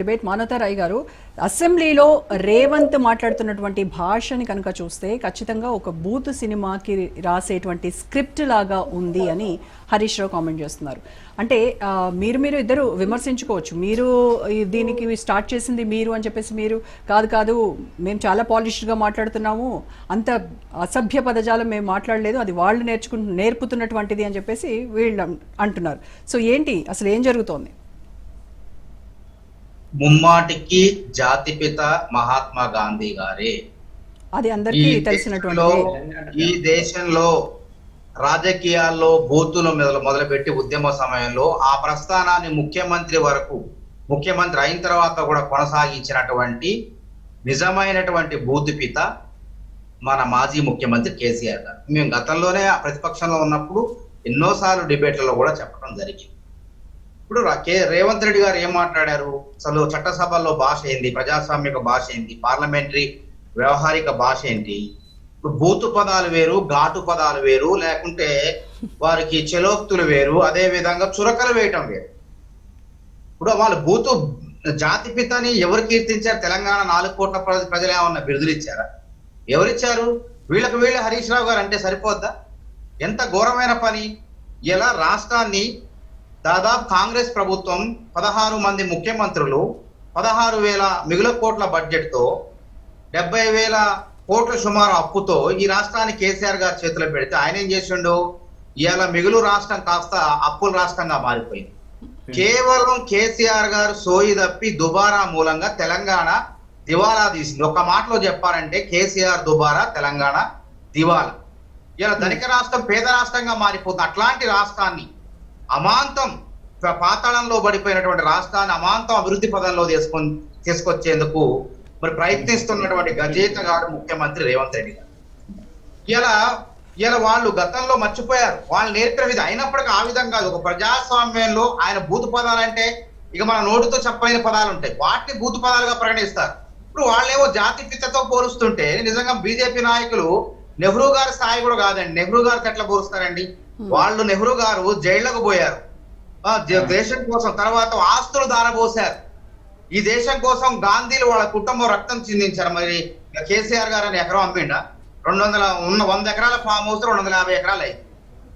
Debate మానతారాయ్ గారు అసెంబ్లీలో రేవంత్ మాట్లాడుతున్నటువంటి భాషని కనుక చూస్తే ఖచ్చితంగా ఒక బూత్ సినిమాకి రాసేటువంటి స్క్రిప్ట్ లాగా ఉంది అని హరీష్ రావు కామెంట్ చేస్తున్నారు. అంటే మీరు మీరు ఇద్దరు విమర్శించుకోవచ్చు. మీరు దీనికి స్టార్ట్ చేసింది మీరు అని చెప్పేసి మీరు కాదు కాదు మేము చాలా పాలిష్డ్గా మాట్లాడుతున్నాము అంత అసభ్య పదజాలం మేము మాట్లాడలేదు అది వాళ్ళు నేర్చుకుంటు నేర్పుతున్నటువంటిది అని చెప్పేసి వీళ్ళు అంటున్నారు. సో ఏంటి? అసలు ఏం జరుగుతోంది? ముమ్మాటికి జాతిపిత మహాత్మా గాంధీ గారే. అది ఈ అందరికీ దేశంలో తెలిసినటువంటి ఈ దేశంలో రాజకీయాల్లో బూతులు మొదలు మొదలుపెట్టి ఉద్యమ సమయంలో ఆ ప్రస్థానాన్ని ముఖ్యమంత్రి వరకు ముఖ్యమంత్రి అయిన తర్వాత కూడా కొనసాగించినటువంటి నిజమైనటువంటి బూతు పిత మన మాజీ ముఖ్యమంత్రి కేసీఆర్ గారు. మేము గతంలోనే ఆ ప్రతిపక్షంలో ఉన్నప్పుడు ఎన్నోసార్లు డిబేట్లలో కూడా చెప్పడం జరిగింది. ఇప్పుడు కే రేవంత్ రెడ్డి గారు ఏం మాట్లాడారు? అసలు చట్టసభల్లో భాష ఏంది ప్రజాస్వామిక భాష ఏంది పార్లమెంటరీ వ్యవహారిక భాష ఏంటి? ఇప్పుడు బూతు పదాలు వేరు ఘాటు పదాలు వేరు లేకుంటే వారికి చెలోక్తులు వేరు అదే విధంగా చురకలు వేయటం వేరు. ఇప్పుడు వాళ్ళు బూతు జాతి పితని ఎవరు కీర్తించారు? తెలంగాణ నాలుగు కోట్ల ప్రజలు ఏమన్నా బిరుదులు ఇచ్చారా ఎవరిచ్చారు? వీళ్ళకి వీళ్ళ హరీష్ రావు గారు అంటే సరిపోద్దా? ఎంత ఘోరమైన పని? ఇలా రాష్ట్రాన్ని దాదాపు కాంగ్రెస్ ప్రభుత్వం పదహారు మంది ముఖ్యమంత్రులు పదహారు వేల మిగుల కోట్ల బడ్జెట్తో డెబ్బై వేల కోట్ల సుమారు అప్పుతో ఈ రాష్ట్రాన్ని కేసీఆర్ గారి చేతిలో పెడితే ఆయన ఏం చేసిండు? ఇవాళ మిగులు రాష్ట్రం కాస్త అప్పుల రాష్ట్రంగా మారిపోయింది. కేవలం కేసీఆర్ గారు సోయి తప్పి దుబారా మూలంగా తెలంగాణ దివాలా తీసింది. ఒక మాటలో చెప్పాలంటే కేసీఆర్ దుబారా తెలంగాణ దివాలా. ఇలా ధనిక రాష్ట్రం పేద రాష్ట్రంగా మారిపోతుంది. అట్లాంటి రాష్ట్రాన్ని అమాంతం ప- పాతాళంలో పడిపోయినటువంటి రాష్ట్రాన్ని అమాంతం అభివృద్ధి పదంలో తీసుకొని తీసుకొచ్చేందుకు మరి ప్రయత్నిస్తున్నటువంటి గజేత గారు ముఖ్యమంత్రి రేవంత్ రెడ్డి గారు. ఇలా ఇలా వాళ్ళు గతంలో మర్చిపోయారు. వాళ్ళు నేర్పిన విధి అయినప్పటికీ ఆ విధం కాదు. ఒక ప్రజాస్వామ్యంలో ఆయన భూత పదాలు అంటే ఇక మన నోటితో చెప్పలేని పదాలు ఉంటాయి. వాటిని భూత పదాలుగా ప్రకటిస్తారు ఇప్పుడు వాళ్ళేమో జాతి పిత్తతో పోలుస్తుంటే నిజంగా బీజేపీ నాయకులు నెహ్రూ గారి స్థాయి కూడా కాదండి. నెహ్రూ గారికి ఎట్లా పోలుస్తారండి? వాళ్ళు నెహ్రూ గారు జైళ్ళకు పోయారు. దే- దేశం కోసం తర్వాత ఆస్తులు దారబోసారు ఈ దేశం కోసం గాంధీలు వాళ్ళ కుటుంబం రక్తం చిందించారు. మరి కేసీఆర్ గారు అని ఎకరం అమ్మిండా? రెండు వందల ఉన్న వంద ఎకరాల ఫామ్ హౌస్ రెండు వందల యాభై ఎకరాలు అయింది.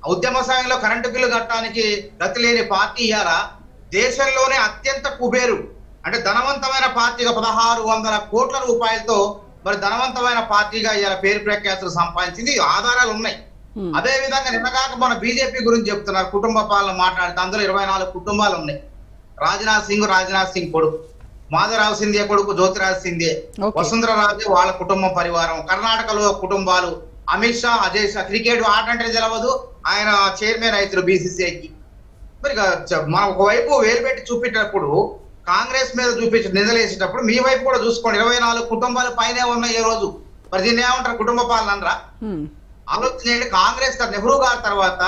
ఉద్యమ సమయంలో కరెంటు బిల్లు కట్టడానికి గతి లేని పార్టీ ఇవాళ దేశంలోనే అత్యంత కుబేరు. అంటే ధనవంతమైన పార్టీగా పదహారు వందల కోట్ల రూపాయలతో మరి ధనవంతమైన పార్టీగా ఇవాళ పేరు ప్రఖ్యాతులు సంపాదించింది. ఆధారాలు ఉన్నాయి. Hmm. అదే విధంగా నిన్నగాక మన బీజేపీ గురించి చెప్తున్నారు. కుటుంబ పాలన మాట్లాడితే అందులో ఇరవై నాలుగు కుటుంబాలు ఉన్నాయి. రాజ్నాథ్ సింగ్ రాజ్నాథ్ సింగ్ కొడుకు. మాధవరావు సింధే కొడుకు జ్యోతిరాజ్ సింధే. వసుంధర రాజే వాళ్ళ కుటుంబం పరివారం. కర్ణాటకలో కుటుంబాలు అమిత్ షా అజయ్ షా. క్రికెట్ ఆట అంటే తెలవదు. ఆయన చైర్మన్ అవుతారు బీసీసీఐకి. మరి మనం ఒకవైపు వేలు పెట్టి చూపించేటప్పుడు కాంగ్రెస్ మీద చూపించి నిధులేసేటప్పుడు మీ వైపు కూడా చూసుకోండి. ఇరవై నాలుగు కుటుంబాలు పైనే ఉన్నాయి ఈ రోజు. మరి దీన్ని ఏమంటారు? కుటుంబ పాలన. ఆలోచన కాంగ్రెస్ నెహ్రూ గారి తర్వాత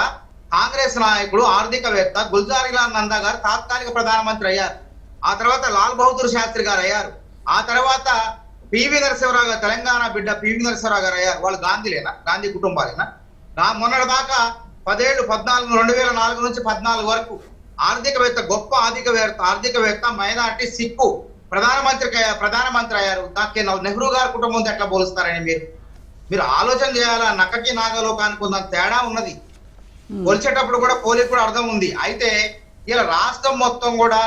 కాంగ్రెస్ నాయకుడు ఆర్థికవేత్త గుల్జారీలాల్ నందా గారు తాత్కాలిక ప్రధానమంత్రి అయ్యారు. ఆ తర్వాత లాల్ బహదూర్ శాస్త్రి గారు అయ్యారు. ఆ తర్వాత పివి నరసింహరావు గారు తెలంగాణ బిడ్డ పివి నరసింహరావు గారు అయ్యారు. వాళ్ళు గాంధీలేనా? గాంధీ కుటుంబాలేనా? నా మొన్నటి దాకా పదేళ్ళు పద్నాలుగు రెండు వేల నాలుగు నుంచి పద్నాలుగు వరకు ఆర్థికవేత్త గొప్ప ఆర్థికవేత్త ఆర్థికవేత్త మైనార్టీ సిక్కు ప్రధానమంత్రి ప్రధానమంత్రి అయ్యారు. దానికి నెహ్రూ గారి కుటుంబంతో ఎట్లా పోలుస్తారని మీరు? మీరు ఆలోచన చేయాలా? నక్కకి నాగలోకానికి ఉన్న తేడా ఉన్నది. కొలిచేటప్పుడు కూడా పోలికి కూడా అర్థం ఉంది. అయితే ఇలా రాష్ట్రం మొత్తం కూడా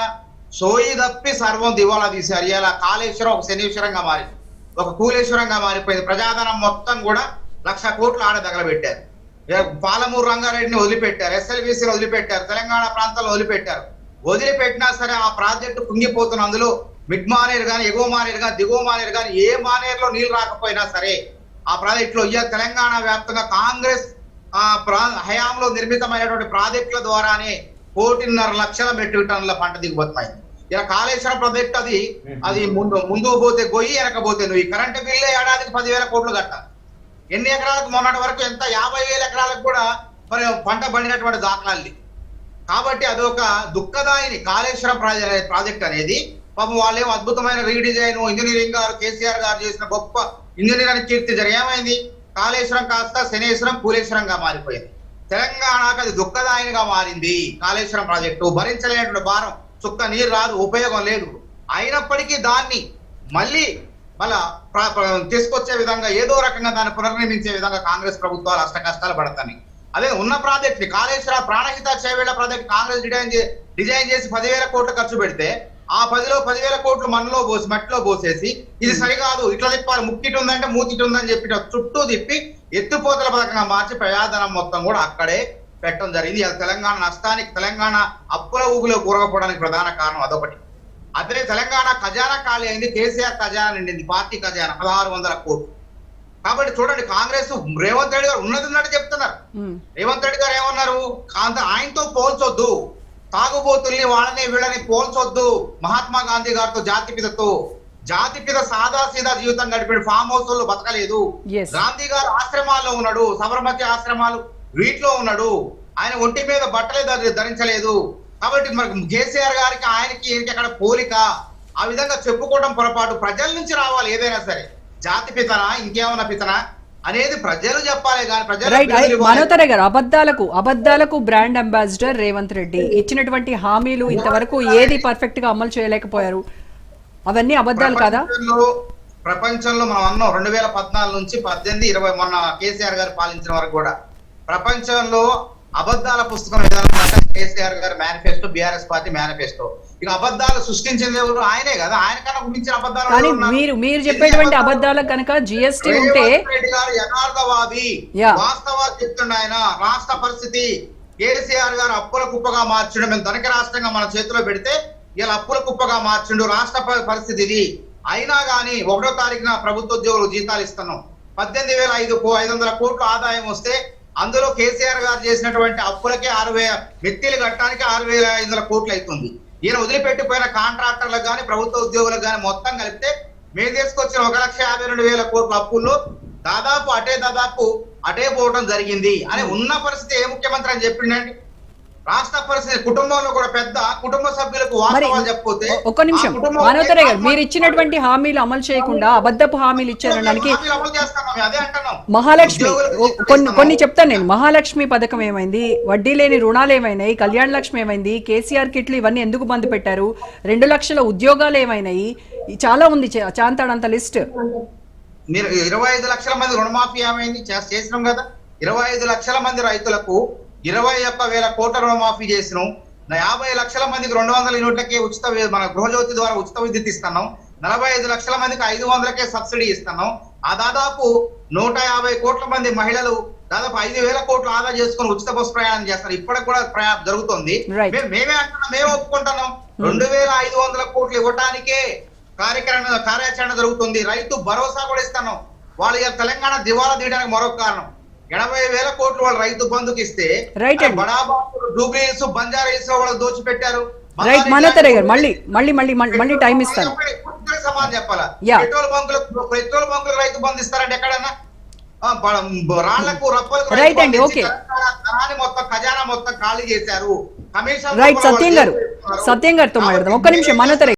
సోయి తప్పి సర్వం దివాలా తీశారు. ఇలా కాళేశ్వరం ఒక శనీశ్వరంగా మారింది ఒక కూలేశ్వరంగా మారిపోయింది. ప్రజాధనం మొత్తం కూడా లక్ష కోట్లు ఆడ తగలబెట్టారు. పాలమూరు రంగారెడ్డిని వదిలిపెట్టారు. ఎస్ఎల్బీసీని వదిలిపెట్టారు. తెలంగాణ ప్రాంతాల్లో వదిలిపెట్టారు. వదిలిపెట్టినా సరే ఆ ప్రాజెక్టు కుంగిపోతున్న అందులో మిడ్ మానేరు కానీ ఎగువ మానేరు కానీ దిగువ మానేరు కానీ ఏ మానేరులో నీళ్ళు రాకపోయినా సరే ఆ ప్రాజెక్టులో ఇవాళ తెలంగాణ వ్యాప్తంగా కాంగ్రెస్ హయాంలో నిర్మితమైనటువంటి ప్రాజెక్టుల ద్వారానే కోటిన్నర లక్షల మెట్రిక్ టన్నుల పంట దిగుబడుతున్నాయి ఇలా కాళేశ్వరం ప్రాజెక్ట్ అది అది ముందు ముందుకు పోతే గొయ్యి వెనక పోతే నువ్వు ఈ కరెంటు బిల్లే ఏడాదికి పదివేల కోట్లు కట్టాలి. ఎన్ని ఎకరాలకు మొన్నటి వరకు ఎంత? యాభై వేల ఎకరాలకు కూడా మరి పంట పండినటువంటి దాఖలాలు. కాబట్టి అదొక దుఃఖదాయిని కాళేశ్వరం ప్రాజెక్ట్ ప్రాజెక్ట్ అనేది. పాపం వాళ్ళేమో అద్భుతమైన రీడిజైన్ ఇంజనీరింగ్ గారు కేసీఆర్ గారు చేసిన గొప్ప ఇంజనీర్ అని కీర్తి జరిగి ఏమైంది? కాళేశ్వరం కాస్త శనేశ్వరం పూలేశ్వరంగా మారిపోయింది. తెలంగాణకు అది దుఃఖదాయనిగా మారింది. కాళేశ్వరం ప్రాజెక్టు భరించలేనటువంటి భారం చుక్క నీరు రాదు ఉపయోగం లేదు. అయినప్పటికీ దాన్ని మళ్ళీ మళ్ళా తీసుకొచ్చే విధంగా ఏదో రకంగా దాన్ని పునర్నిర్మించే విధంగా కాంగ్రెస్ ప్రభుత్వాలు అష్ట కష్టాలు పడతాయి. అదే ఉన్న ప్రాజెక్ట్ని Kaleshwara Pranahita Chevella project Congress design design చేసి పదివేల కోట్లు ఖర్చు పెడితే ఆ పదిలో పదివేల కోట్లు మనలో పోసి మట్టిలో పోసేసి ఇది సరికాదు ఇట్లా తిప్పాలి. ముక్కిటి ఉందంటే మూతిటి ఉందని చెప్పి చుట్టూ తిప్పి ఎత్తుపోతల పథకంగా మార్చి ప్రయాధనం మొత్తం కూడా అక్కడే పెట్టడం జరిగింది. అది తెలంగాణ నష్టానికి తెలంగాణ అప్పుల ఊగులో కూరకపోవడానికి ప్రధాన కారణం అదొకటి. అదే తెలంగాణ ఖజానా ఖాళీ అయింది. కేసీఆర్ ఖజానా నిండింది. పార్టీ ఖజానా. పదహారు వందల కోట్లు. కాబట్టి చూడండి కాంగ్రెస్ రేవంత్ రెడ్డి గారు ఉన్నది ఉన్నట్టు చెప్తున్నారు. రేవంత్ రెడ్డి గారు ఏమన్నారు? ఆయనతో పోల్చొద్దు. తాగుబోతుల్ని వాళ్ళని వీళ్ళని పోల్చొద్దు. మహాత్మా గాంధీ గారితో జాతిపితతో జాతిపిత సాదా సీదా జీవితం గడిపిన ఫామ్ హౌస్లో బతకలేదు. గాంధీ గారు ఆశ్రమాల్లో ఉన్నాడు సబర్మతి ఆశ్రమాలు వీటిలో ఉన్నాడు. ఆయన ఒంటి మీద బట్టలే ధరి- ధరించలేదు. కాబట్టి మరి కేసీఆర్ గారికి ఆయనకి ఈయనకి అక్కడ పోలిక? ఆ విధంగా చెప్పుకోవడం పొరపాటు ప్రజల నుంచి రావాలి ఏదైనా సరే. జాతి పితనా ఇంకేమన్నా పితనా? అనేది ప్రజలు చెప్పాలి కానీ ప్రజలు. మనోతరే గారు అబద్ధాలకు అబద్ధాలకు బ్రాండ్ అంబాసిడర్ రేవంత్ రెడ్డి ఇచ్చినటువంటి హామీలు ఇంతవరకు ఏది పర్ఫెక్ట్గా అమలు చేయలేకపోయారు. అవన్నీ అబద్ధాలు కదా? ప్రపంచంలో మనం అన్నాం రెండు వేల పద్నాలుగు నుంచి పద్దెనిమిది ఇరవై మొన్న కేసీఆర్ గారు పాలించిన వరకు కూడా. ప్రపంచంలో అబద్ధాల పుస్తకం ఏదైనా కేసీఆర్ గారి మేనిఫెస్టో బీఆర్ఎస్ పార్టీ మేనిఫెస్టో ఇక అబద్ధాలు సృష్టించింది ఎవరు ఆయనే కదా. ఆయన కన్నా మించిన అబద్ధాలు కానీ? మీరు మీరు చెప్పేటువంటి అబద్ధాలు. కనుక జిఎస్టీ ఉంటే యథార్థవాది. వాస్తవాలు చెప్తుండే ఆయన. రాష్ట్ర పరిస్థితి కేసీఆర్ గారు అప్పుల కుప్పగా మార్చడం. మేము ధనిక రాష్ట్రంగా మన చేతిలో పెడితే ఇలా అప్పుల కుప్పగా మార్చిండు రాష్ట్ర పరిస్థితి ఇది అయినా గానీ ఒకటో తారీఖున ప్రభుత్వ ఉద్యోగులు జీతాలు ఇస్తున్నాం. పద్దెనిమిది వేల ఐదు కో- ఐదు వందల కోట్ల ఆదాయం వస్తే అందులో కేసీఆర్ గారు చేసినటువంటి అప్పులకే ఆరు వేల మెత్తిలు కట్టడానికి ఆరు వేల ఐదు వందల కోట్లు అవుతుంది. ఈయన వదిలిపెట్టిపోయిన కాంట్రాక్టర్లకు కానీ ప్రభుత్వ ఉద్యోగులకు కానీ మొత్తం కలిపితే మేము తీసుకొచ్చిన ఒక లక్ష యాభై రెండు వేల కోట్ల అప్పుల్లో దాదాపు అటే దాదాపు అటే పోవడం జరిగింది అని ఉన్న పరిస్థితి ఏ ముఖ్యమంత్రి అని చెప్పిండండి? రాష్ట్ర పరిస్థితి కుటుంబంలో కూడా పెద్ద కుటుంబ సభ్యులకు వాస్తవాలు చెప్పకపోతే ఒక్క నిమిషం. మనోతరే గారు మీరు ఇచ్చినటువంటి హామీలు అమలు చేయకుండా అబద్ధపు హామీలు ఇచ్చారనడానికి అదే అంటున్నాం. మహాలక్ష్మి కొన్ని. కొన్ని చెప్తాను నేను. మహాలక్ష్మి పథకం ఏమైంది? వడ్డీ లేని రుణాలు ఏమైనాయి కళ్యాణ లక్ష్మి ఏమైంది? కేసీఆర్ కిట్లు ఇవన్నీ ఎందుకు బంద్ పెట్టారు? రెండు లక్షల ఉద్యోగాలు ఏమైనాయి? చాలా ఉంది చాంతాడంత లిస్ట్. మీరు ఇరవై ఐదు లక్షల మంది రుణమాఫీ ఏమైంది? చేస్- చేసినాం కదా. ఇరవై ఐదు లక్షల మంది రైతులకు ఇరవై ఒక్క వేల కోట్ల రుణమాఫీ చేసినాం. యాభై లక్షల మందికి రెండు వందల యూనిట్లకి ఉచిత మన గృహజ్యోతి ద్వారా ఉచిత విద్యుత్ ఇస్తున్నాం. నలభై ఐదు లక్షల మందికి ఐదు వందలకే సబ్సిడీ ఇస్తున్నాం. ఆ దాదాపు నూట యాభై కోట్ల మంది మహిళలు దాదాపు ఐదు వేల కోట్లు ఆదా చేసుకొని ఉచిత బస్సు ప్రయాణం చేస్తారు. ఇప్పటికి కూడా ప్రయాణం జరుగుతుంది. మేమే అంటున్నాం మేము ఒప్పుకుంటున్నాం. రెండు వేల ఐదు వందల కోట్లు ఇవ్వటానికే కార్యక్రమం కార్యాచరణ జరుగుతుంది. రైతు భరోసా కూడా ఇస్తాను వాళ్ళు తెలంగాణ దివాలా తీయడానికి మరొక కారణం. ఎనభై వేల కోట్లు వాళ్ళు రైతు బంధుకి ఇస్తే జూబ్లీస్ బంజారా లో వాళ్ళు దోచిపెట్టారు. రైట్ మనోతరే గారు మళ్ళీ మళ్ళీ మళ్ళీ టైం ఇస్తాను. పూర్తిగా సమాధానం చెప్పాలా. పెట్రోల్ పెట్రోల్ రైతు బంధు ఇస్తారంటే ఎక్కడన్నా రాళ్ళకు రప్పలకు అండి, మొత్తం ఖజానా మొత్తం ఖాళీ చేశారు. రైట్ సత్యం గారు సత్యం గారితో మాట్లాడదాం. ఒక్క నిమిషం మనోతరే